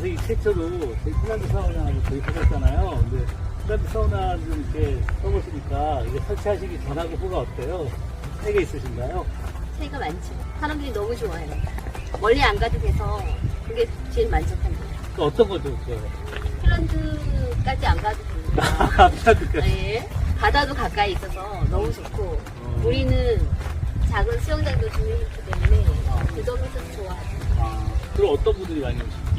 핀란드에서 이 최초로 저희 핀란드 사우나를 도입하셨잖아요. 근데 핀란드 사우나를 이렇게 써보시니까 이게 설치하시기 전하고 후가 어때요? 차이가 있으신가요? 차이가 많죠. 사람들이 너무 좋아해요. 멀리 안 가도 돼서 그게 제일 만족합니다. 그 어떤 거죠? 그 핀란드까지 안 가도 됩니다. 핀란드까지. 네. 바다도 가까이 있어서 너무 좋고 어. 우리는 작은 수영장도 준비했기 때문에 그 점에서 좋아하죠. 아, 그럼 어떤 분들이 많이 오시죠?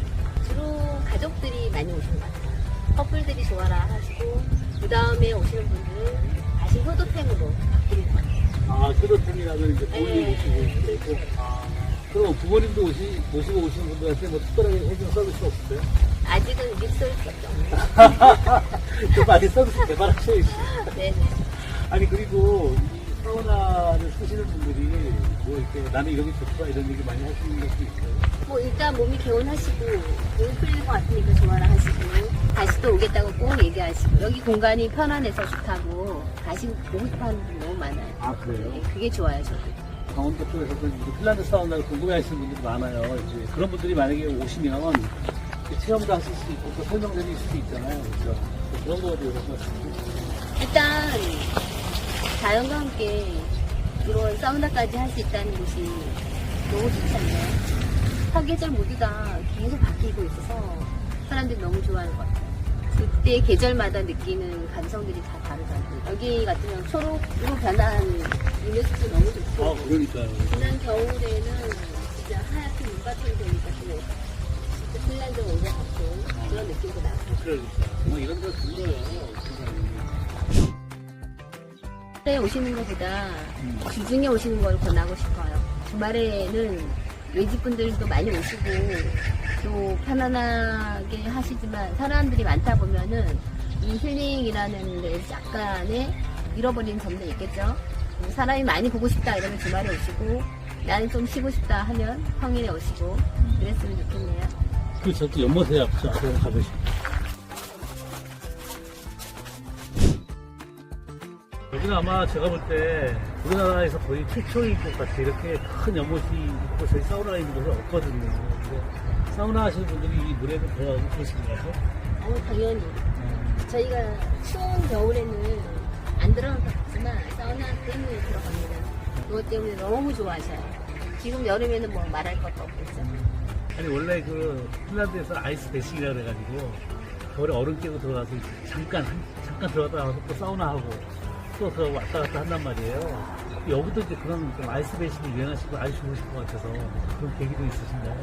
주로 가족들이 많이 오시는 것 같아요. 커플들이 좋아라 하시고 그 다음에 오시는 분들은 다시 효도템으로 바꾸는 것 같아요. 아, 효도템이라면 이제 본인이 네. 모시고 오시고. 아, 그럼 부모님도 오시, 모시고 오시는 분들한테 뭐 특별하게 해주는 서비스 없어요? 아직은 립서비스밖에 없네요. 좀 많이 서비스 개발하셔야지. 네. 아니 그리고 이 사우나를 쓰시는 분들이 뭐 이렇게 나는 이런 게 좋다 이런 얘기 많이 하시는 것도 있어요. 뭐 일단 몸이 개운하시고 몸이 풀릴 것 같으니까 좋아라 하시고 다시 또 오겠다고 꼭 얘기하시고 여기 공간이 편안해서 좋다고 다시 보고 싶어하는 분이 너무 많아요. 아 네, 그게 좋아요 저도. 강원도 쪽에서도 이제 핀란드 사우나를 궁금해하시는 분들이 많아요. 이제 그런 분들이 만약에 오시면 이렇게 체험도 하실 수 있고 또 설명드릴 수도 있잖아요. 그렇죠? 그런 거에 대해서 일단 자연과 함께 이런 사우나까지 할 수 있다는 것이 너무 좋지 않나요? 사계절 모두 다 계속 바뀌고 있어서 사람들이 너무 좋아하는 것 같아요. 그때 계절마다 느끼는 감성들이 다 다르잖아요. 여기 같으면 초록으로 변한 유네스코 너무 좋고 아 그러니까요. 지난 겨울에는 진짜 하얗게 눈밭이 되니까 또 진짜 핀란드 온것 같고 그런 느낌도 나고 그러니까 정말 이런 데가 들어요. 주말에 오시는 것보다 음. 주중에 오시는 걸 권하고 싶어요. 주말에는 외집분들도 많이 오시고 또 편안하게 하시지만 사람들이 많다 보면은 이 힐링이라는 데 약간의 잃어버린 점도 있겠죠. 사람이 많이 보고 싶다 이러면 주말에 오시고 나는 좀 쉬고 싶다 하면 평일에 오시고 그랬으면 좋겠네요. 그 저도 연못에 앞서 앞으로 가보 여기는 아마 제가 볼 때 우리나라에서 거의 최초인 것 같아요. 이렇게 큰 연못이 있고 저희 사우나 있는 곳은 없거든요. 근데 사우나 하시는 분들이 이 물에도 들어가고 그러시는가요? 어, 당연히 저희가 추운 겨울에는 안 같지만 사우나 때문에 들어갑니다. 그것 때문에 너무 좋아하셔요. 지금 여름에는 뭐 말할 것도 없겠죠. 아니 원래 그 핀란드에서 아이스 베싱이라 그래가지고 겨울에 얼음 깨고 들어가서 잠깐 잠깐 들어갔다 나와서 또 사우나 하고 또 들어가고 왔다 갔다 한단 말이에요. 여기도 이제 그런 좀 아이스 베싱이 유행하시고 아주 좋으실 것 같아서 그런 계기도 있으신가요?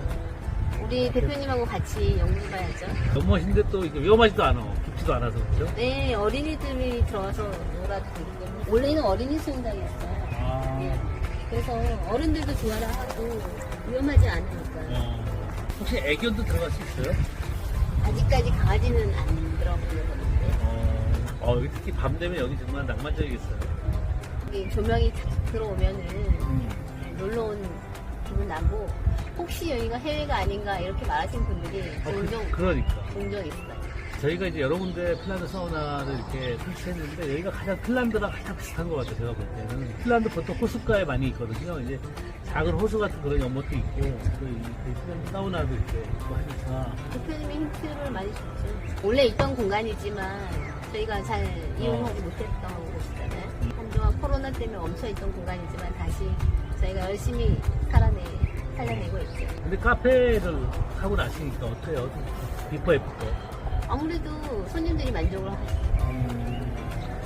우리 대표님하고 같이 연구해봐야죠. 연못인데 또 이게 위험하지도 않아 깊지도 않아서 그렇죠? 네, 어린이들이 들어와서 놀아도 때문에. 원래는 어린이 수영장이었어요. 아, 네. 그래서 어른들도 좋아라 하고 위험하지 않으니까. 어, 혹시 애견도 들어갈 수 있어요? 아직까지 강아지는 안 들어보려고 하는데. 어, 어, 여기 특히 밤 되면 여기 정말 낭만적이겠어요. 여기 조명이 탁 들어오면은 음. 놀러 온 기분 나고 혹시 여기가 해외가 아닌가 이렇게 말하신 분들이 어, 종종 그, 그러니까. 종종 있어요. 저희가 이제 여러 군데 핀란드 사우나를 이렇게 설치했는데 여기가 가장 핀란드랑 가장 비슷한 것 같아요. 제가 볼 때는 핀란드 보통 호숫가에 많이 있거든요. 이제 작은 호수 같은 그런 연못도 있고 또 이, 그 핀란드 사우나도 이렇게 있고 하니까 대표님이 힌트를 많이 줬죠. 원래 있던 공간이지만 저희가 잘 이용하지 못했던 곳이잖아요. 한동안 코로나 때문에 멈춰 있던 공간이지만 다시 저희가 열심히 살아내 살려내고 있죠. 근데 카페를 하고 나시니까 어때요? 비포 애프터 아무래도 손님들이 만족을 하시죠.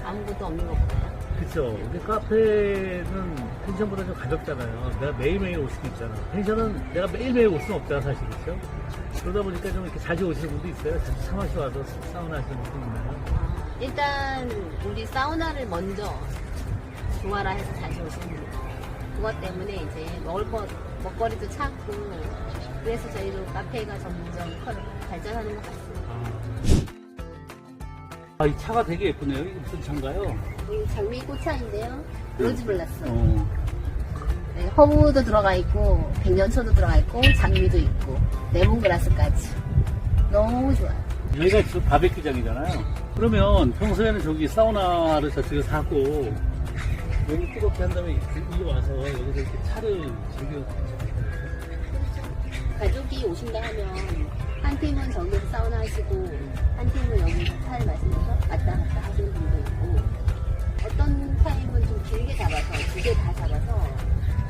아무것도 없는 것보다요. 그쵸. 근데 카페는 펜션보다 좀 가볍잖아요. 내가 매일매일 올 수도 있잖아. 펜션은 내가 매일매일 올 수는 없잖아, 사실. 그쵸? 그러다 보니까 좀 이렇게 자주 오시는 분도 있어요. 자주 참아서 와서 사우나 하시는 분도 있나요? 아, 일단 우리 사우나를 먼저 좋아라 해서 다시 분. 그것 때문에 이제 먹을 것 먹거리도 찾고 그래서 저희도 카페가 점점 커 발전하는 것 같습니다. 아, 이 차가 되게 예쁘네요. 이게 무슨 차인가요? 이 장미 꽃차인데요. 로즈블라스. 어. 네, 허브도 들어가 있고 백년초도 들어가 있고 장미도 있고 레몬그라스까지. 너무 좋아요. 여기가 지금 바베큐장이잖아요. 그러면 평소에는 저기 사우나를 저쪽에서 하고 여기 뜨겁게 한 다음에 여기 와서 여기서 이렇게 차를 즐겨 가족이 오신다 하면 한 팀은 저기서 사우나 하시고 한 팀은 여기서 차를 마시면서 왔다 갔다 하시는 분도 있고 어떤 타임은 좀 길게 잡아서 두 개 다 잡아서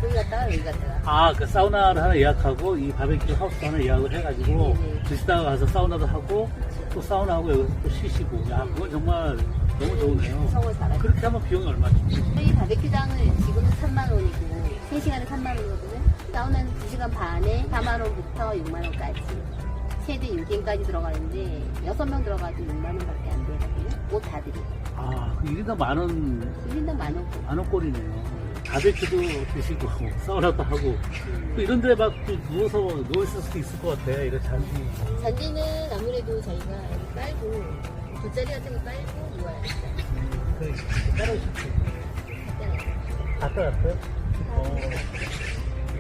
여기 갔다가 여기 갔다가 아, 그 사우나를 하나 예약하고 이 바베큐 하우스 하나 예약을 해가지고 네네. 드시다가 가서 사우나도 하고 또 사우나하고 여기서 또 쉬시고. 야, 그건 정말 너무 좋네요. 잘하죠. 그렇게 하면 비용이 얼마죠? 저희 바베큐장은 지금은 3만 원이고 3시간에 3만 원이거든요. 사우나는 2시간 반에 4만 원부터 6만 원까지. 최대 6인까지 들어가는데 6명 들어가도 6만 원밖에 안 되거든요. 옷 다 드리고. 아, 그 1인당 만 원, 1인당 만 원. 만 원꼴이네요. 바베큐도 드시고, 사우나도 하고. 또 이런 데 막 또 누워서 누워 있을 수도 있을 것 같아. 이런 잔디. 잔디는 아무래도 저희가 여기 깔고 돗자리 같은 거 깔고 누워야 돼요. 그, 따라오십시오. 갔다 왔어요? 어,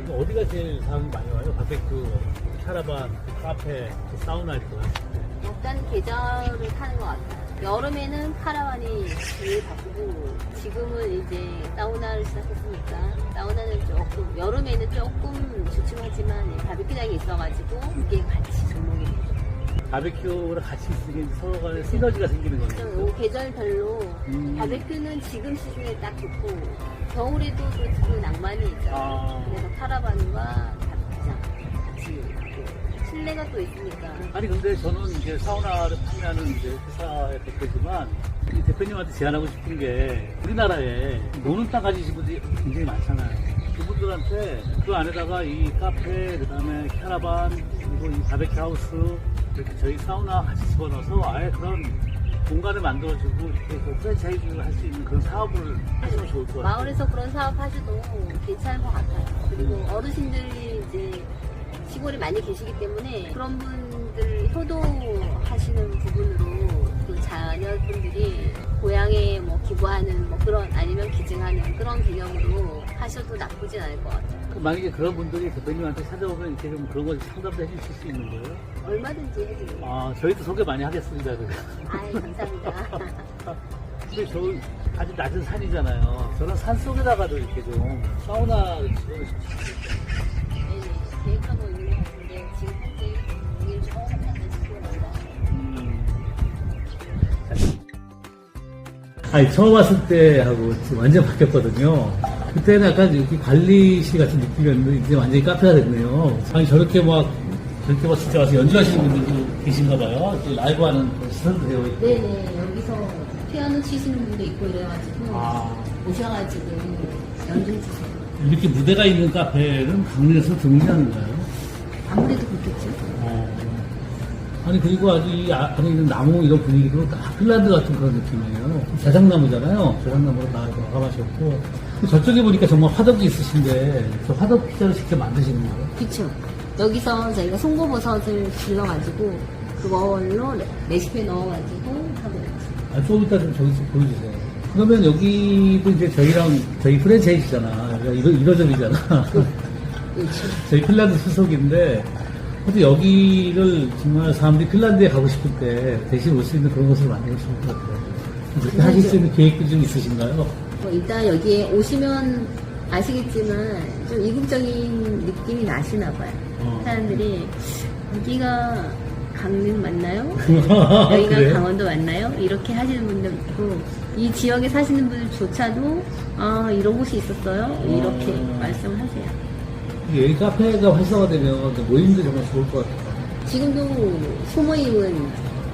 이거 어디가 제일 사람이 많이 와요? 바베큐, 카라반, 카페, 사우나 이렇게 왔을 때. 약간 계절을 타는 것 같아요. 여름에는 카라반이 제일 바쁘고 지금은 이제 사우나를 시작했으니까 사우나는 조금 여름에는 조금 주춤하지만 바비큐장이 있어가지고 이게 같이 종목이 돼요. 바베큐랑 같이 있으면 서로 간에 시너지가 생기는 거죠. 요 계절별로 음. 바베큐는 지금 시즌에 딱 좋고 겨울에도 또그 낭만이 있잖아요. 아. 그래서 카라반과 바비큐장 같이 하고 실내가 또 있으니까 아니 근데 저는 이제 사우나를 하는 이제 회사의 대표지만 이 대표님한테 제안하고 싶은 게 우리나라에 노는 땅 가지신 분들이 굉장히 많잖아요. 그분들한테 그 안에다가 이 카페, 그 다음에 캐러반, 그리고 이 바베큐 하우스 이렇게 저희 사우나 같이 집어넣어서 아예 그런 공간을 만들어주고 이렇게 그 프랜차이즈를 할 수 있는 그런 사업을 하시면 좋을 것 같아요. 마을에서 그런 사업 하셔도 괜찮을 것 같아요. 그리고 어르신들이 이제 시골에 많이 계시기 때문에 그런 분들 효도하시는 부분으로 그 자녀분들이 고향에 뭐 기부하는 뭐 그런 아니면 기증하는 그런 개념으로 하셔도 나쁘진 않을 것 같아요. 그 만약에 그런 분들이 대표님한테 찾아오면 이렇게 좀 그런 걸 상담도 해주실 수 있는 거예요? 얼마든지 해드립니다. 아, 저희도 소개 많이 하겠습니다. 아이 감사합니다. 근데 저 아주 낮은 산이잖아요. 저는 산 속에다가도 이렇게 좀수 있어요. 네네 계획하고 있는 것 같은데 지금 현재 오늘 아니, 처음 왔을 때하고 지금 완전 바뀌었거든요. 그때는 약간 이렇게 관리실 같은 느낌이었는데 이제 완전히 카페가 됐네요. 아니, 저렇게 막, 저렇게 막 진짜 와서 연주하시는 분들도 계신가 봐요. 이렇게 라이브 하는 시설도 되어 있고. 네네 여기서 피아노 치시는 분도 있고 이래가지고 아. 오셔가지고 연주해 주세요. 이렇게 무대가 있는 카페는 강릉에서 등장인가요? 아무래도 그렇겠죠. 어. 아니 그리고 아주 이 아- 안에 있는 나무 이런 분위기도 다 핀란드 같은 그런 느낌이에요. 자작나무잖아요. 자작나무로 다 마감하셨고 저쪽에 보니까 정말 화덕이 있으신데 저 화덕 피자를 직접 만드시는 거예요? 그쵸. 여기서 저희가 송고버섯을 길러가지고 그걸로 레- 레시피에 넣어가지고 하고. 아, 조금 이따 좀 저기 좀 보여주세요. 그러면 여기도 이제 저희랑 저희 프랜차이즈잖아. 이러, 이러저리잖아. 그렇죠. 저희 핀란드 소속인데 근데 여기를 정말 사람들이 핀란드에 가고 싶을 때 대신 올 수 있는 그런 곳을 만들고 싶을 것 같아요. 그렇게 하실 수 있는 계획도 좀 있으신가요? 뭐 일단 여기에 오시면 아시겠지만 좀 이국적인 느낌이 나시나 봐요. 어. 사람들이 여기가 강릉 맞나요? 여기가 그래요? 강원도 맞나요? 이렇게 하시는 분들 있고 이 지역에 사시는 분들조차도 아 이런 곳이 있었어요? 이렇게 어. 말씀을 하세요. 여기 카페가 활성화되면 모임도 정말 좋을 것 같아요. 지금도 소모임은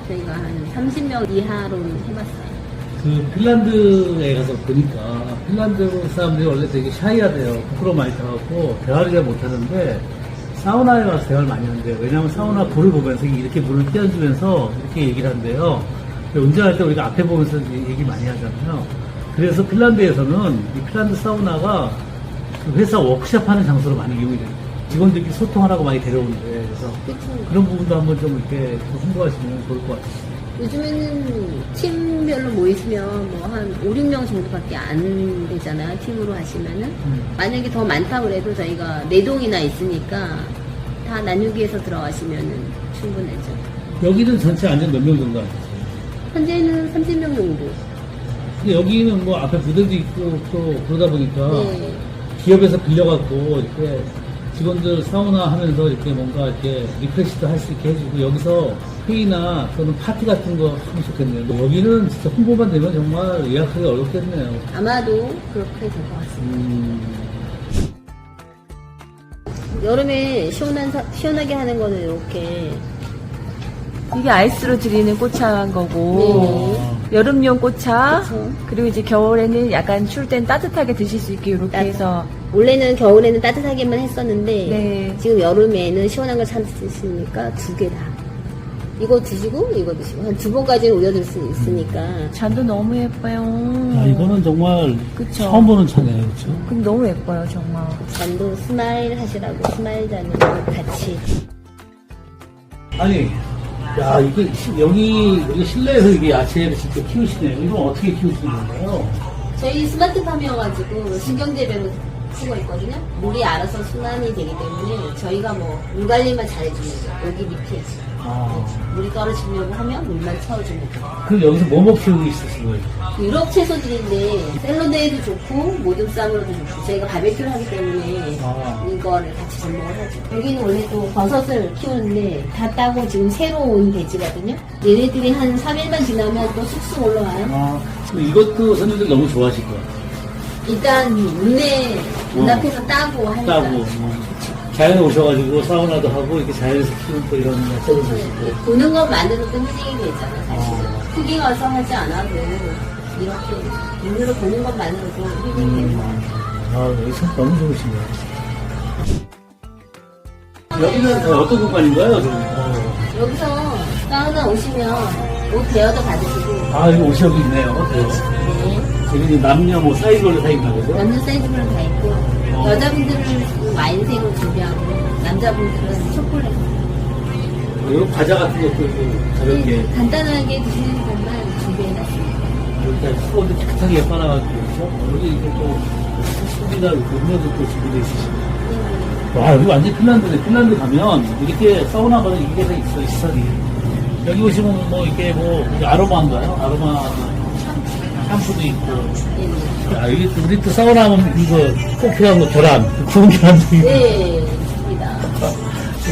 저희가 한 30명 이하로는 해봤어요. 그 핀란드에 가서 보니까 핀란드 사람들이 원래 되게 샤이하대요. 부끄러워 많이 타갖고 대화를 잘 못하는데 사우나에 와서 대화를 많이 하는데 왜냐하면 사우나 불을 보면서 이렇게 물을 띄워주면서 이렇게 얘기를 한대요. 운전할 때 우리가 앞에 보면서 얘기 많이 하잖아요. 그래서 핀란드에서는 이 핀란드 사우나가 그 회사 워크샵 하는 장소로 많이 이용이 돼요. 직원들끼리 소통하라고 많이 데려오는데 그래서 그쵸. 그런 부분도 한번 좀 이렇게 좀 홍보하시면 좋을 것 같아요. 요즘에는 팀별로 모이시면 뭐 한 5, 6명 정도밖에 안 되잖아요. 팀으로 하시면은. 음. 만약에 더 많다 그래도 저희가 네 동이나 있으니까 다 나누기해서 들어가시면은 충분하죠. 여기는 전체 안전 몇 명 정도 하세요? 현재는 30명 정도. 근데 여기는 뭐 앞에 무대도 있고 또 그러다 보니까 네. 기업에서 빌려갖고 이렇게 직원들 사우나 하면서 이렇게 뭔가 이렇게 리프레시도 할 수 있게 해주고 여기서 회의나 또는 파티 같은 거 하면 좋겠네요. 뭐 여기는 진짜 홍보만 되면 정말 예약하기 어렵겠네요. 아마도 그렇게 될 것 같습니다. 음, 여름에 시원한 사- 시원하게 하는 거는 이렇게 이게 아이스로 드리는 꽃차인 거고 네. 여름용 꽃차 그쵸. 그리고 이제 겨울에는 약간 추울 땐 따뜻하게 드실 수 있게 이렇게 따뜻- 해서 원래는 겨울에는 따뜻하게만 했었는데 네. 지금 여름에는 시원한 걸 참으시니까 두 개 다. 이거 드시고 이거 드시고 한 두 번까지는 우려줄 수 있으니까 잔도 너무 예뻐요. 아, 이거는 정말 그쵸. 처음 보는 차네요. 그렇죠? 근데 너무 예뻐요 정말. 잔도 스마일 하시라고 스마일 잔을 같이 아니, 야, 이게 시- 여기 여기 실내에서 이게 야채를 직접 키우시네요. 이건 어떻게 키우시는 건가요? 저희 스마트팜이어가지고 신경재배로 쓰고 있거든요. 물이 알아서 순환이 되기 때문에 저희가 뭐 물 관리만 잘해주면 돼요. 여기 밑에 아, 물이 떨어지려고 하면 물만 채워주면 돼요. 그럼 여기서 뭐뭐 키우고 있으신 거예요? 유럽 채소들인데 샐러드에도 좋고 모듬쌈으로도 좋고 저희가 바베큐를 하기 때문에 아. 이거를 같이 접목을 하죠. 여기는 원래 또 버섯을 키우는데 다 따고 지금 새로 온 돼지거든요. 얘네들이 한 3일만 지나면 또 쑥쑥 올라와요. 아, 근데 이것도 손님들 너무 좋아하실 것 같아요. 일단 눈에 눈앞에서 따고 하니까 따고, 뭐, 자연에 오셔가지고 사우나도 하고 이렇게 자연에서 키우는 또 이런 야채도 드시고. 보는 것만으로도 힐링이 되잖아 사실은. 어. 크게 가서 하지 않아도 이렇게 눈으로 보는 것만으로도 힐링이 되는 것 같아요. 아, 여기 참 너무 좋으시네요. 여기는 어떤 공간인가요? 어. 여기서 사우나 오시면 옷 대여도 받으시고 아, 여기 옷이 여기 있네요. 네. 네. 여기 남녀 뭐 사이즈별로 다 있나 보죠? 남자 사이즈별로 다 있고 여자분들은 와인색으로 준비하고 남자분들은 초콜릿 여기 과자 같은 것도 이렇게 가볍게 네, 간단하게 드시는 것만 준비해놨습니다. 여기다 수건도 깨끗하게 빨아가지고 그렇죠? 여기 이렇게 또 술이나 음료도 또 준비되어 있으시고 와 여기 완전 핀란드네 핀란드 가면 이렇게 사우나가 이게 다 있어 시설이 여기 오시면 뭐 이렇게 뭐 아로마인가요? 아로마 샴푸도 있고 네. 아 여기 또 우리 또 사우나 하면 이거 꼭 필요한 거 계란 구운 계란도 있고 네, 있습니다.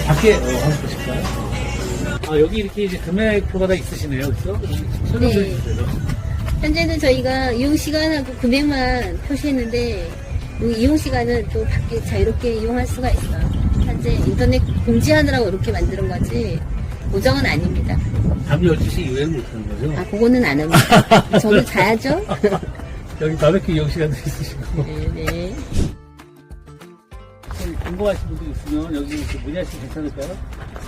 밖에 어, 한번 보실까요? 아 여기 이렇게 이제 금액표가 다 있으시네요 그렇죠? 설명 좀 네. 해주세요 현재는 저희가 이용 시간하고 금액만 표시했는데 이 이용 시간은 또 밖에 자유롭게 이용할 수가 있어요. 현재 인터넷 공지하느라고 이렇게 만드는 거지 고정은 아닙니다. 밤 12시 이후에는 못하는 거죠? 아, 그거는 안 합니다. 저는 자야죠? 여기 바베큐 이용 시간도 있으시고 네, 네. 좀 궁금하신 분들 있으면 여기 문의하시면 괜찮을까요?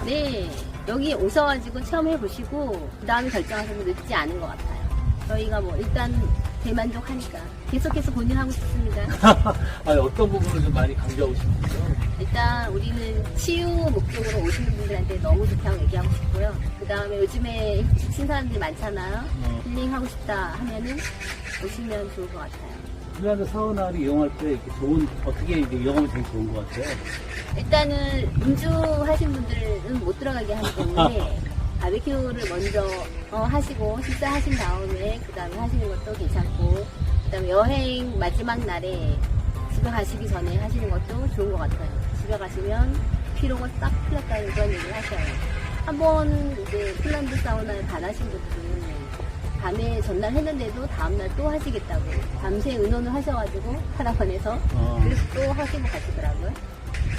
네, 여기 오셔가지고 체험해 보시고 그 다음에 결정하시면 늦지 않은 것 같아요. 저희가 뭐 일단 대만족하니까 계속해서 본인하고 싶습니다. 아 어떤 부분을 좀 많이 강조하고 싶으세요? 일단 우리는 치유 목적으로 오시는 분들한테 너무 좋다고 얘기하고 싶고요. 그 다음에 요즘에 지친 사람들이 많잖아요. 어. 힐링하고 싶다 하면은 오시면 좋을 것 같아요. 핀란드 사우나를 이용할 때 이렇게 좋은 어떻게 이제 이용하면 제일 좋은 것 같아요? 일단은 음주 하신 분들은 못 들어가게 하기 때문에 바베큐를 먼저 어, 하시고 식사하신 다음에 그 다음에 하시는 것도 괜찮고 그 다음에 여행 마지막 날에 집에 가시기 전에 하시는 것도 좋은 것 같아요. 집에 가시면 피로가 싹 풀렸다는 그런 얘기를 하셔요. 한번 이제 핀란드 사우나에 반하신 분들은 밤에 전날 했는데도 다음날 또 하시겠다고 밤새 의논을 하셔가지고 하다원에서 어. 그래서 또 하시고 가시더라고요.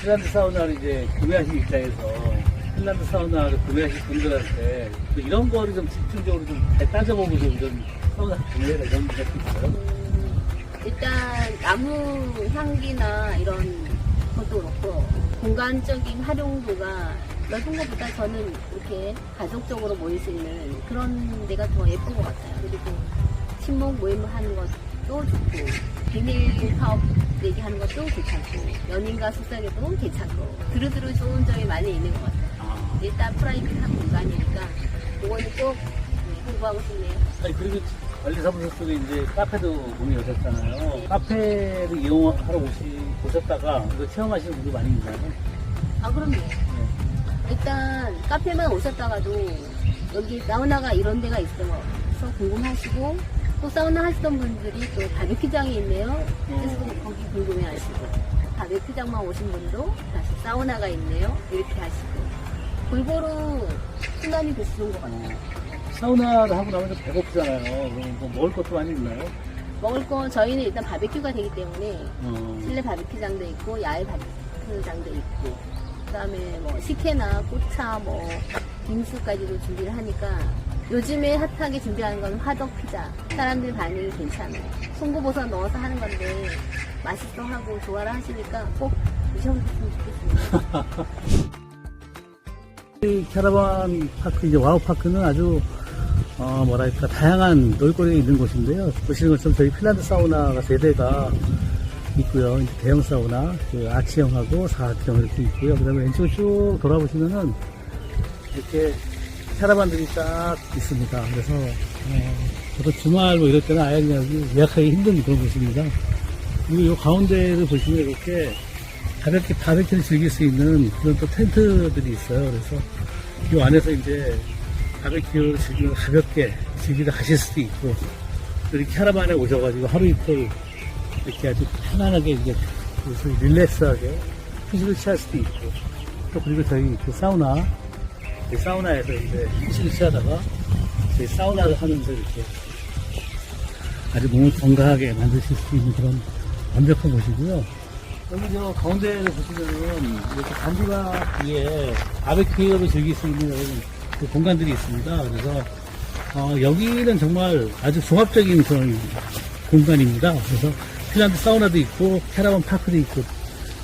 핀란드 사우나를 이제 구매하신 입장에서 핀란드 사우나를 구매하신 분들한테 또 이런 거를 좀 집중적으로 좀 잘 따져보고 좀 이런 사우나 구매해라 이런 것도 있어요? 음, 일단 나무 향기나 이런 것도 그렇고 공간적인 활용도가 넓은 것보다 저는 이렇게 가족적으로 모일 수 있는 그런 데가 더 예쁜 것 같아요. 그리고 친목 모임을 하는 것도 좋고 비밀 사업 얘기하는 것도 괜찮고 연인과 속삭여도 괜찮고 두루두루 좋은 점이 많이 있는 것 같아요. 아, 일단 프라이빗 한 공간이니까 그거는 꼭 네, 홍보하고 싶네요. 아니 그리고 관리사무소 쪽에 이제 카페도 문이 열렸잖아요. 카페를 이용하러 오시, 오셨다가 이거 체험하시는 분들 많이 있나요? 아 그럼요. 네. 일단 카페만 오셨다가도 여기 사우나가 이런 데가 있어서 궁금하시고 또 사우나 하시던 분들이 또 바베큐장이 있네요. 그래서 거기 궁금해하시고 바베큐장만 오신 분도 다시 사우나가 있네요. 이렇게 하시고 골고루 수남이 되시는 것 같아요. 사우나를 하고 나면 좀 배고프잖아요. 그럼 뭐 먹을 것도 많이 있나요? 먹을 건 저희는 일단 바베큐가 되기 때문에 어, 실내 바베큐장도 있고 야외 바베큐장도 있고 그다음에 뭐 식혜나 꽃차 뭐 빙수까지도 준비를 하니까 요즘에 핫하게 준비하는 건 화덕 피자 사람들 반응이 괜찮아요 송구버섯 넣어서 하는 건데 맛있어 하고 좋아라 하시니까 꼭 드셔보셨으면 좋겠습니다 이 캐러반 파크, 이제 와우 파크는 아주, 어, 뭐랄까, 다양한 놀거리가 있는 곳인데요. 보시는 것처럼 저희 핀란드 사우나가 세 대가 있고요. 대형 사우나, 그 아치형하고 사각형 이렇게 있고요. 그 다음에 왼쪽을 쭉 돌아보시면은 이렇게 캐러반들이 딱 있습니다. 그래서, 어, 저도 주말 뭐 이럴 때는 아예 그냥 예약하기 힘든 그런 곳입니다. 그리고 이 가운데를 보시면 이렇게 가볍게 바베큐를 즐길 수 있는 그런 또 텐트들이 있어요. 그래서 이 안에서 이제 바베큐를 즐기면 가볍게 즐기다 가실 수도 있고 또 이렇게 캐러반에 오셔가지고 하루 이틀 이렇게 아주 편안하게 이제 릴렉스하게 휴식을 취할 수도 있고 또 그리고 저희 그 사우나 이 사우나에서 이제 휴식을 취하다가 저희 사우나를 하면서 이렇게 아주 몸을 건강하게 만드실 수 있는 그런 완벽한 곳이고요. 여기 저 가운데를 보시면은 이렇게 잔디밭 위에 바베큐를 즐길 수 있는 그 공간들이 있습니다. 그래서 어, 여기는 정말 아주 종합적인 그런 공간입니다. 그래서 핀란드 사우나도 있고 캐러반 파크도 있고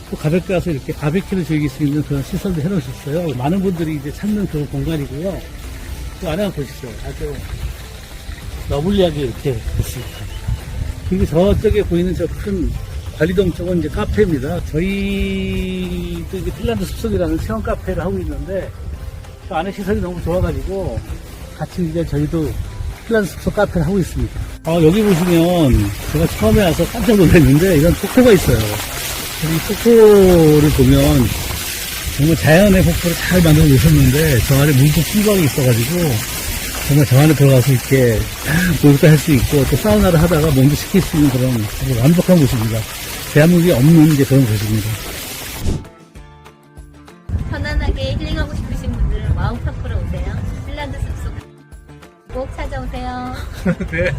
또 가볍게 와서 이렇게 바베큐를 즐길 수 있는 그런 시설도 해놓으셨어요. 많은 분들이 이제 찾는 그런 공간이고요. 또 안에 보시죠. 아주 러블리하게 이렇게 됐습니다. 그리고 저쪽에 보이는 저 큰 관리동 쪽은 이제 카페입니다. 저희도 이제 핀란드 숲속이라는 체험 카페를 하고 있는데 그 안에 시설이 너무 좋아가지고 같이 이제 저희도 핀란드 숲속 카페를 하고 있습니다. 어, 여기 보시면 제가 처음에 와서 깜짝 놀랐는데 이런 폭포가 있어요. 이 폭포를 보면 정말 자연의 폭포를 잘 만들어 놓으셨는데 저 안에 물도 풍부하게 있어가지고 정말 저 안에 들어가서 이렇게 목욕도 할 수 있고 또 사우나를 하다가 몸도 식힐 수 있는 그런 완벽한 곳입니다. 대한민국에 없는 이제 그런 곳입니다. 편안하게 힐링하고 싶으신 분들은 와우파크로 오세요 핀란드 숲속 꼭 찾아오세요 네.